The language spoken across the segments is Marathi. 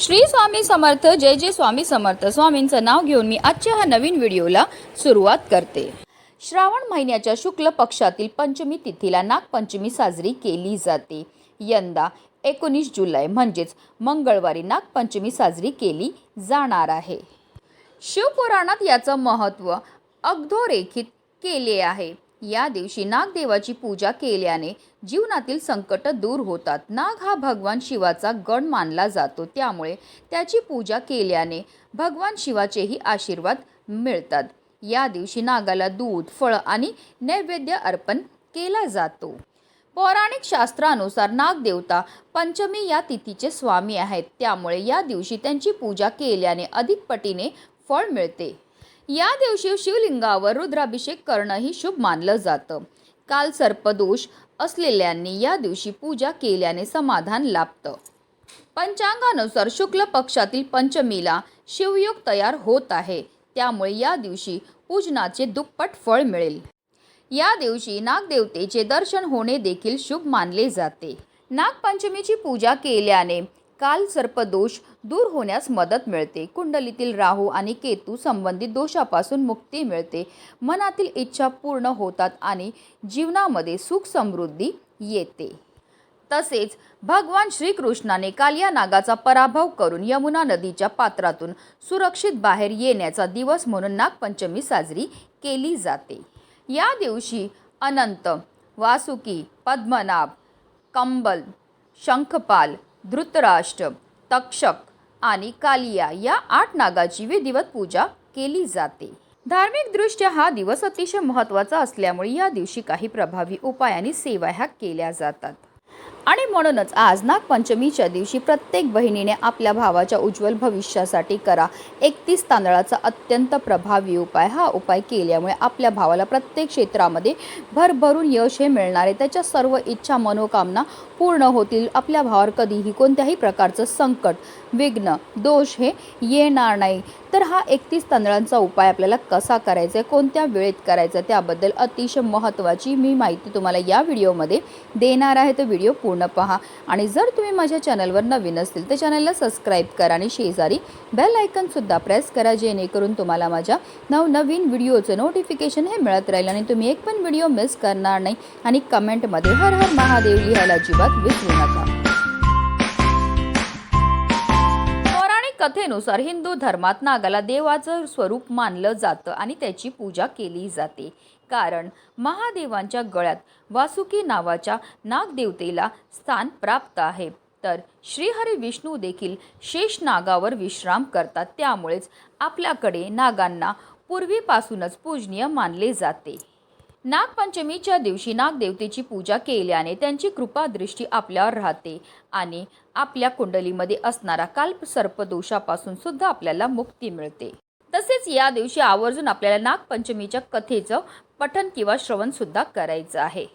श्री स्वामी समर्थ जय जय स्वामी समर्थ. स्वामींचं नाव घेऊन मी आजच्या ह्या नवीन व्हिडिओला सुरुवात करते. श्रावण महिन्याच्या शुक्ल पक्षातील पंचमी तिथीला नागपंचमी साजरी केली जाते. यंदा एकोणीस जुलै म्हणजेच मंगळवारी नागपंचमी साजरी केली जाणार आहे. शिवपुराणात याचं महत्त्व अगधोरेखित केले आहे. या दिवशी नागदेवाची पूजा केल्याने जीवनातील संकट दूर होतात. नाग हा भगवान शिवाचा गण मानला जातो. त्यामुळे त्याची पूजा केल्याने भगवान शिवाचेही आशीर्वाद मिळतात. या दिवशी नागाला दूध फळं आणि नैवेद्य अर्पण केला जातो. पौराणिक शास्त्रानुसार नागदेवता पंचमी या तिथीचे स्वामी आहेत. त्यामुळे या दिवशी त्यांची पूजा केल्याने अधिक पटीने फळ मिळते. या दिवशी शिवलिंगावर रुद्राभिषेक करणंही शुभ मानलं जातं. काल सर्पदोष असलेल्यांनी या दिवशी पूजा केल्याने समाधान लाभतं. पंचांगानुसार शुक्ल पक्षातील पंचमीला शिवयोग तयार होत आहे. त्यामुळे या दिवशी पूजनाचे दुप्पट फळ मिळेल. या दिवशी नागदेवतेचे दर्शन होणे देखील शुभ मानले जाते. नागपंचमीची पूजा केल्याने काल सर्पदोष दूर होण्यास मदत मिळते. कुंडलीतील राहू आणि केतू संबंधित दोषापासून मुक्ती मिळते. मनातील इच्छा पूर्ण होतात आणि जीवनामध्ये सुख समृद्धी येते. तसेच भगवान श्रीकृष्णाने काल या नागाचा पराभव करून यमुना नदीच्या पात्रातून सुरक्षित बाहेर येण्याचा दिवस म्हणून नागपंचमी साजरी केली जाते. या दिवशी अनंत वासुकी पद्मनाभ कंबल शंखपाल धृतराष्ट्र तक्षक आणि कालिया या आठ नागाची विधिवत पूजा केली जाते. धार्मिकदृष्ट्या हा दिवस अतिशय महत्त्वाचा असल्यामुळे या दिवशी काही प्रभावी उपाय आणि सेवा ह्या केल्या जातात. आणि म्हणूनच आज नागपंचमीच्या दिवशी प्रत्येक बहिणीने आपल्या भावाच्या उज्ज्वल भविष्यासाठी करा. एकतीस तांदळाचा अत्यंत प्रभावी उपाय. हा उपाय केल्यामुळे आपल्या भावाला प्रत्येक क्षेत्रामध्ये भरभरून यश हे मिळणार आहे. त्याच्या सर्व इच्छा मनोकामना पूर्ण होतील. आपल्या भावावर कधीही कोणत्याही प्रकारचं संकट विघ्न दोष हे येणार नाही. तर हा एकतीस तांदळांचा उपाय आपल्याला कसा करायचा आहे कोणत्या वेळेत करायचा आहे त्याबद्दल अतिशय महत्त्वाची मी माहिती तुम्हाला या व्हिडिओमध्ये देणार आहे. तर व्हिडिओ पूर्ण पहा. आणि जर तुम्ही माझ्या चॅनलवर नवीन असतील तर चॅनलला सबस्क्राईब करा आणि शेजारी बेल आयकनसुद्धा प्रेस करा जेणेकरून तुम्हाला माझ्या नवनवीन व्हिडिओचं नोटिफिकेशन हे मिळत राहील आणि तुम्ही एक पण व्हिडिओ मिस करणार नाही आणि कमेंटमध्ये हर हर महादेव लिहायला अजिबात विसरू नका. कथेनुसार हिंदू धर्मात नागाला देवाचं स्वरूप मानलं जातं आणि त्याची पूजा केली जाते. कारण महादेवांच्या गळ्यात वासुकी नावाच्या नागदेवतेला स्थान प्राप्त आहे. तर श्रीहरी विष्णू देखील शेष नागावर विश्राम करतात. त्यामुळेच आपल्याकडे नागांना पूर्वीपासूनच पूजनीय मानले जाते. नागपंचमीच्या दिवशी नागदेवतेची पूजा केल्याने त्यांची कृपादृष्टी आपल्यावर राहते आणि आपल्या कुंडलीमध्ये असणारा काल्प सर्पदोषापासून सुद्धा आपल्याला मुक्ती मिळते. तसेच या दिवशी आवर्जून आपल्याला नागपंचमीच्या कथेचं पठन किंवा श्रवण सुद्धा करायचं आहे.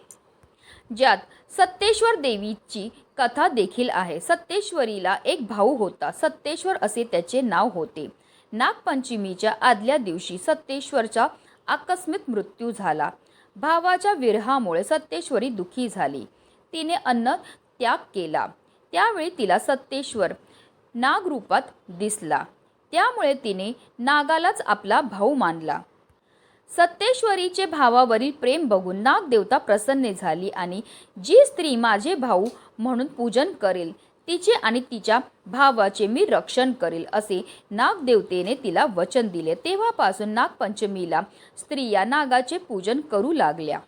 ज्यात सत्तेश्वर देवीची कथा देखील आहे. सत्तेश्वरीला एक भाऊ होता. सत्तेश्वर असे त्याचे नाव होते. नागपंचमीच्या आदल्या दिवशी सत्तेश्वरचा आकस्मिक मृत्यू झाला. भावाच्या विरहामुळे सत्तेश्वरी दुखी झाली. तिने अन्न त्याग केला. त्यावेळी तिला सत्तेश्वर नागरूपात दिसला. त्यामुळे तिने नागालाच आपला भाऊ मानला. सत्तेश्वरीचे भावावरील प्रेम बघून नागदेवता प्रसन्न झाली आणि जी स्त्री माझे भाऊ म्हणून पूजन करेल तिचे आणि तिच्या भावाचे मी रक्षण करेल असे नागदेवतेने तिला वचन दिले. तेव्हापासून नागपंचमीला स्त्रिया नागाचे पूजन करू लागल्या.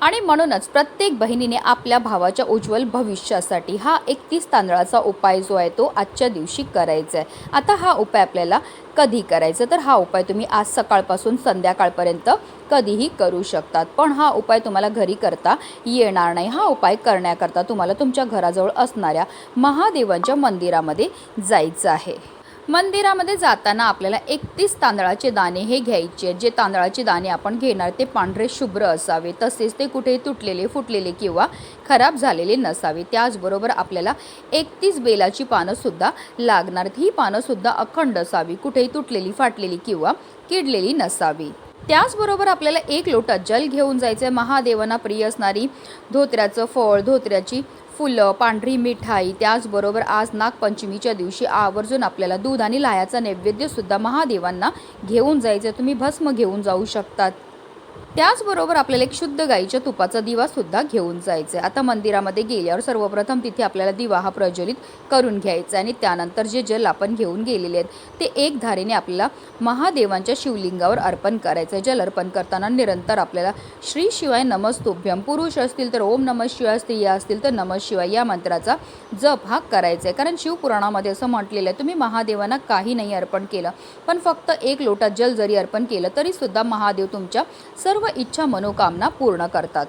आणि म्हणूनच प्रत्येक बहिणीने आपल्या भावाच्या उज्ज्वल भविष्यासाठी हा एकतीस तांदळाचा उपाय जो आहे तो आजच्या दिवशी करायचा आहे. आता हा उपाय आपल्याला कधी करायचा? तर हा उपाय तुम्ही आज सकाळपासून संध्याकाळपर्यंत कधीही करू शकतात. पण हा उपाय तुम्हाला घरी करता येणार नाही. हा उपाय करण्याकरता तुम्हाला तुमच्या घराजवळ असणाऱ्या महादेवांच्या मंदिरामध्ये जायचं आहे. मंदिरामध्ये जाताना आपल्याला एकतीस तांदळाचे दाणे हे घ्यायचे जे तांदळाचे दाणे आपण घेणार ते पांढरे शुभ्र असावे. तसेच ते कुठे तुटलेले फुटलेले किंवा खराब झालेले नसावे. त्याचबरोबर आपल्याला एकतीस बेलाची पानंसुद्धा लागणार ही पानंसुद्धा अखंड असावी. कुठेही तुटलेली फाटलेली किंवा किडलेली नसावी. त्याचबरोबर आपल्याला एक लोटा जल घेऊन जायचं आहे महादेवांना प्रिय असणारी धोत्र्याचं फळ धोत्र्याची फुलं पांढरी मिठाई त्याचबरोबर आज नागपंचमीच्या दिवशी आवर्जून आपल्याला दूध आणि लायाचा नैवेद्यसुद्धा महादेवांना घेऊन जायचं आहे तुम्ही भस्म घेऊन जाऊ शकतात. त्याचबरोबर आपल्याला एक शुद्ध गाईच्या तुपाचा दिवा सुद्धा घेऊन जायचा आहे आता मंदिरामध्ये गेल्यावर सर्वप्रथम तिथे आपल्याला दिवा हा प्रज्वलित करून घ्यायचा आहे आणि त्यानंतर जे जल आपण घेऊन गेलेले आहेत ते एक धारेने आपल्याला महादेवांच्या शिवलिंगावर अर्पण करायचं आहे. जल अर्पण करताना निरंतर आपल्याला श्री शिवाय नमस्तुभ्यम पुरुष असतील तर ओम नम शिवाय स्त्रिया असतील तर नम शिवाय या मंत्राचा जप हा करायचा आहे. कारण शिवपुराणामध्ये असं म्हटलेलं आहे तुम्ही महादेवांना काही नाही अर्पण केलं पण फक्त एक लोटा जल जरी अर्पण केलं तरीसुद्धा महादेव तुमच्या सर्व इच्छा मनोकामना पूर्ण करतात.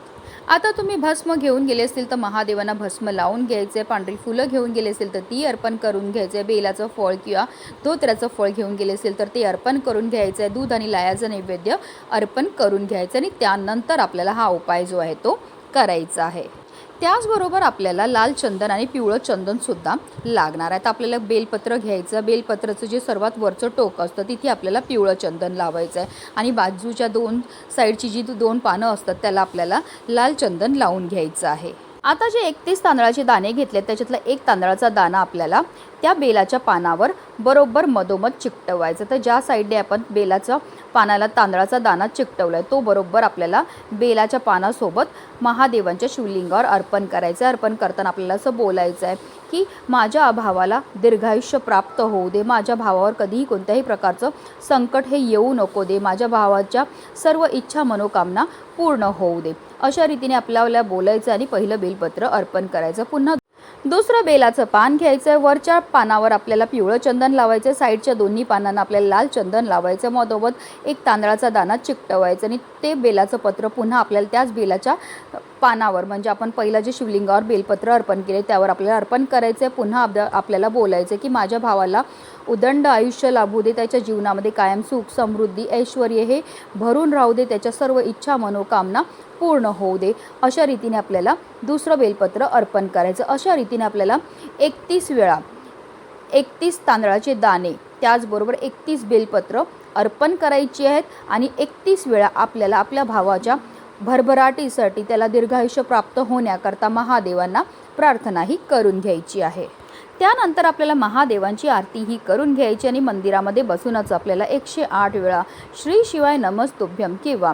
आता तुम्ही भस्म घेऊन गेले असतील तर महादेवांना भस्म लावून घ्यायचे पांढरी फुलं घेऊन गेले असेल तर ती अर्पण करून घ्यायचे बेलाचं फळ किंवा धोत्र्याचं फळ घेऊन गेले असेल तर ते अर्पण करून घ्यायचं आहे दूध आणि लायाचं नैवेद्य अर्पण करून घ्यायचं आणि त्यानंतर आपल्याला हा उपाय जो आहे तो करायचा आहे. त्याचबरोबर आपल्याला लाल चंदन आणि पिवळं चंदनसुद्धा लागणार आहे. तर आपल्याला बेलपत्र घ्यायचं बेलपत्राचं जे सर्वात वरचं टोक असतं तिथे आपल्याला पिवळं चंदन लावायचं आहे आणि बाजूच्या दोन साईडची जी दोन पानं असतात त्याला आपल्याला लाल चंदन लावून घ्यायचं आहे. आता जे एकतीस तांदळाचे दाणे घेतले त्याच्यातला एक तांदळाचा दाणा आपल्याला त्या बेलाच्या पानावर बरोबर मधोमध चिकटवायचं. तर ज्या साईडने आपण बेलाच्या पानाला तांदळाचा दाणा चिकटवला आहे तो बरोबर आपल्याला बेलाच्या पानासोबत महादेवांच्या शिवलिंगावर अर्पण करायचं आहे अर्पण करताना आपल्याला असं बोलायचं आहे की माझ्या भावाला दीर्घायुष्य प्राप्त होऊ दे. माझ्या भावावर कधीही कोणत्याही प्रकारचं संकट हे येऊ नको दे. माझ्या भावाच्या सर्व इच्छा मनोकामना पूर्ण होऊ दे. अशा रीतीने आपल्याला बोलायचं आणि पहिलं बेलपत्र अर्पण करायचं पुन्हा दुसरं बेलाचं पान घ्यायचं. वरच्या पानावर आपल्याला पिवळं चंदन लावायचं. साईडच्या दोन्ही पानांना आपल्याला लाल चंदन लावायचं. आहे मधोमध एक तांदळाचा दाना चिकटवायचं आणि ते बेलाचं पत्र पुन्हा आपल्याला त्याच बेलाच्या पानावर म्हणजे आपण पहिलं जे शिवलिंगावर बेलपत्र अर्पण केले त्यावर आपल्याला अर्पण करायचं आहे पुन्हा आपल्या आपल्याला बोलायचं आहे की माझ्या भावाला उदंड आयुष्य लाभू दे त्याच्या जीवनामध्ये कायम सुख समृद्धी ऐश्वर हे भरून राहू दे त्याच्या सर्व इच्छा मनोकामना पूर्ण होऊ दे. अशा रीतीने आपल्याला दुसरं बेलपत्र अर्पण करायचं. अशा रीतीने आपल्याला एकतीस वेळा एकतीस तांदळाचे दाणे त्याचबरोबर एकतीस बेलपत्र अर्पण करायची आहेत. आणि एकतीस वेळा आपल्याला आपल्या भावाच्या भरभराटीसाठी त्याला दीर्घायुष्य प्राप्त होण्याकरता महादेवांना प्रार्थनाही करून घ्यायची आहे. त्यानंतर आपल्याला महादेवांची आरती ही करून घ्यायची आणि मंदिरामध्ये बसूनच आपल्याला एकशे आठ वेळा श्री शिवाय नमस्तुभ्यम किंवा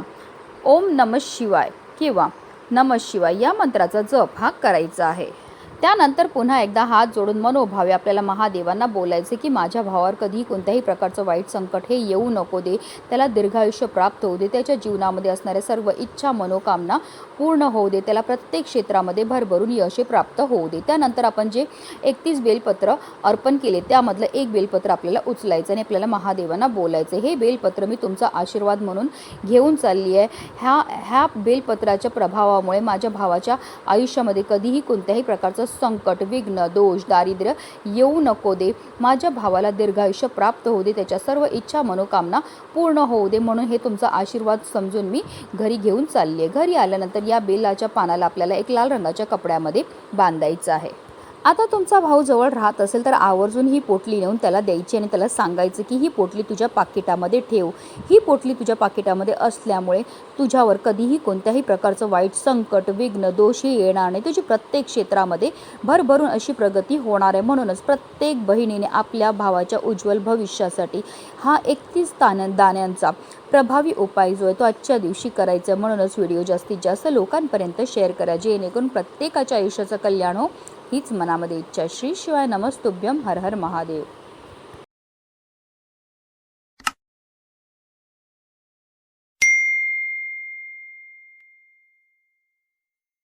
ओम नम शिवाय किंवा नम शिवाय या मंत्राचा जप हा करायचा आहे. त्यानंतर पुन्हा एकदा हात जोडून मनोभावे आपल्याला महादेवांना बोलायचे की माझ्या भावावर कधीही कोणत्याही प्रकारचं वाईट संकट हे येऊ नको दे. त्याला दीर्घायुष्य प्राप्त होऊ दे. त्याच्या जीवनामध्ये असणाऱ्या सर्व इच्छा मनोकामना पूर्ण होऊ दे. त्याला प्रत्येक क्षेत्रामध्ये भरभरून यश प्राप्त होऊ दे. त्यानंतर आपण जे एकतीस बेलपत्र अर्पण केले त्यामधलं एक बेलपत्र आपल्याला उचलायचं आणि आपल्याला महादेवांना बोलायचं. हे बेलपत्र मी तुमचा आशीर्वाद म्हणून घेऊन चालली आहे. ह्या ह्या बेलपत्राच्या प्रभावामुळे माझ्या भावाच्या आयुष्यामध्ये कधीही कोणत्याही प्रकारचं संकट विघ्न दोष दारिद्र्य येऊ नको दे. माझ्या भावाला दीर्घायुष्य प्राप्त होऊ दे. त्याच्या सर्व इच्छा मनोकामना पूर्ण होऊ दे. म्हणून हे तुमचा आशीर्वाद समजून मी घरी घेऊन चालली आहे घरी आल्यानंतर या बेलाच्या पानाला आपल्याला एक लाल रंगाच्या कपड्यामध्ये बांधायचं आहे. आता तुमचा भाऊ जवळ राहत असेल तर आवर्जून ही पोटली नेऊन त्याला द्यायची आणि त्याला सांगायचं की ही पोटली तुझ्या पाकिटामध्ये ठेव. ही पोटली तुझ्या पाकिटामध्ये असल्यामुळे तुझ्यावर कधीही कोणत्याही प्रकारचं वाईट संकट विघ्न दोषही येणार नाही. तुझी प्रत्येक क्षेत्रामध्ये भरभरून अशी प्रगती होणार आहे. म्हणूनच प्रत्येक बहिणीने आपल्या भावाच्या उज्ज्वल भविष्यासाठी हा एकतीस तान दाण्यांचा प्रभावी उपाय जो आहे तो आजच्या दिवशी करायचा म्हणूनच व्हिडिओ जास्तीत जास्त लोकांपर्यंत शेअर करा. जेणेकरून प्रत्येकाच्या आयुष्याचं कल्याण हो. हीच मनामध्ये इच्छा. श्री शिवाय नमस्तुभ्यम हर हर महादेव.